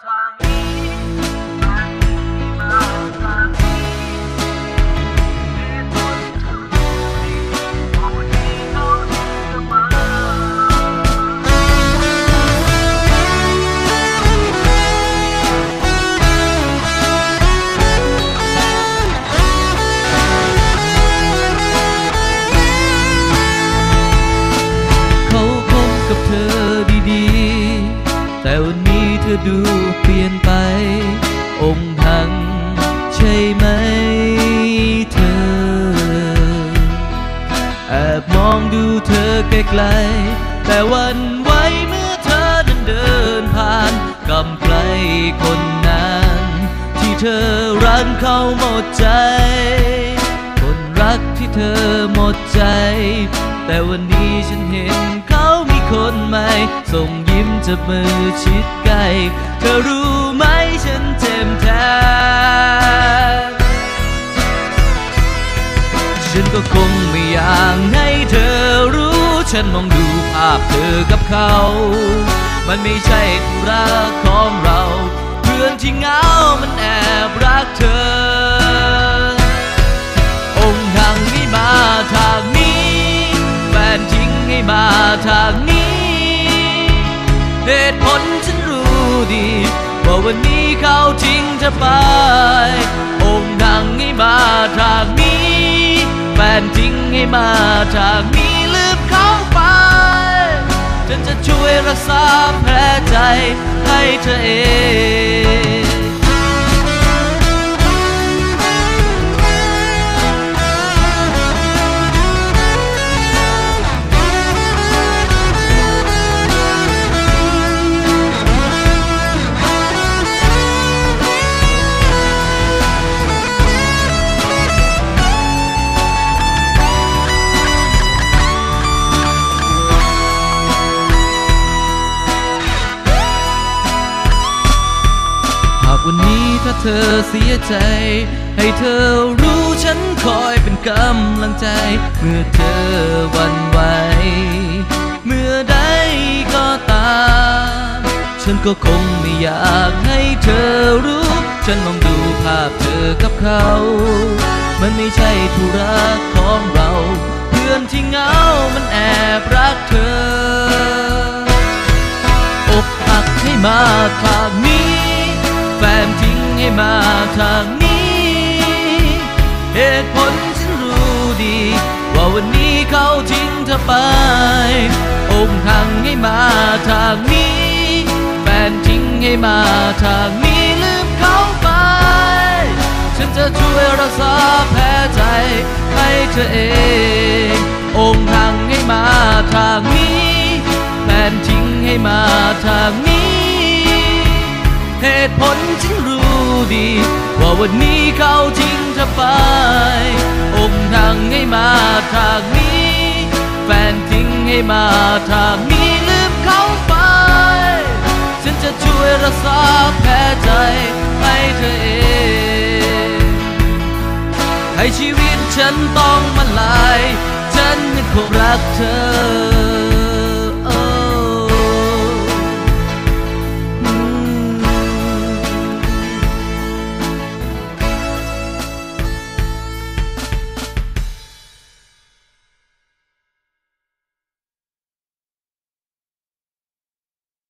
ท ดูเปลี่ยนไป องค์ทังใช่ไหมเธอ แอบมองดูเธอไกลๆแต่วันไหวเมื่อเธอนั้นเดินผ่านกำไกลคนนั้น ที่เธอรักเขาหมดใจ คนรักที่เธอหมดใจ แต่วันนี้ฉันเห็นเขา คนใหม่ ส่งยิ้มจับมือชิดใกล้เธอรู้ไหมฉันเจ็บแทนฉันก็คงไม่อยากให้เธอรู้ ฉันมองดูภาพเธอกับเขา มันไม่ใช่ธุระของเรา เพื่อนที่เหงามันแอบรักเธอ เหตุผลฉันรู้ดีว่าวันนี้เขาทิ้งเธอไป องค์ทางให้มาทางนี้แฟนทิ้งให้มาทางนี้ลืมเขาไปฉันจะช่วยรักษาแผลใจให้เธอเอง เธอเสียใจ ให้เธอรู้ฉันคอยเป็นกำลังใจ เมื่อเธอหวันไหว เมื่อใดก็ตาม ฉันก็คงไม่อยากให้เธอรู้ ฉันมองดูภาพเธอกับเขา มันไม่ใช่ธุระของเรา เพื่อนที่เงา มันแอบรักเธอ อกหักให้มาทางนี้ ให้มาทางนี้ เหตุผลฉันรู้ดี ว่าวันนี้เขาทิ้งเธอไปอกหักให้มาทางนี้ แฟนทิ้งให้มาทางนี้ลืมเขาไป ฉันจะช่วยรักษาแผลใจให้เธอเององค์ทางให้มาทางนี้แฟนทิ้งให้มาทางนี้ เหตุผลฉันรู้ ดี ว่าวันนี้เขาทิ้งเธอไปองทางให้มาทางนี้ แฟนทิ้งให้มาทางนี้ลืมเขาไป ฉันจะช่วยรักษาแผลใจให้เธอเองให้ชีวิตฉันต้องมาลาย ฉันยังคงรักเธอ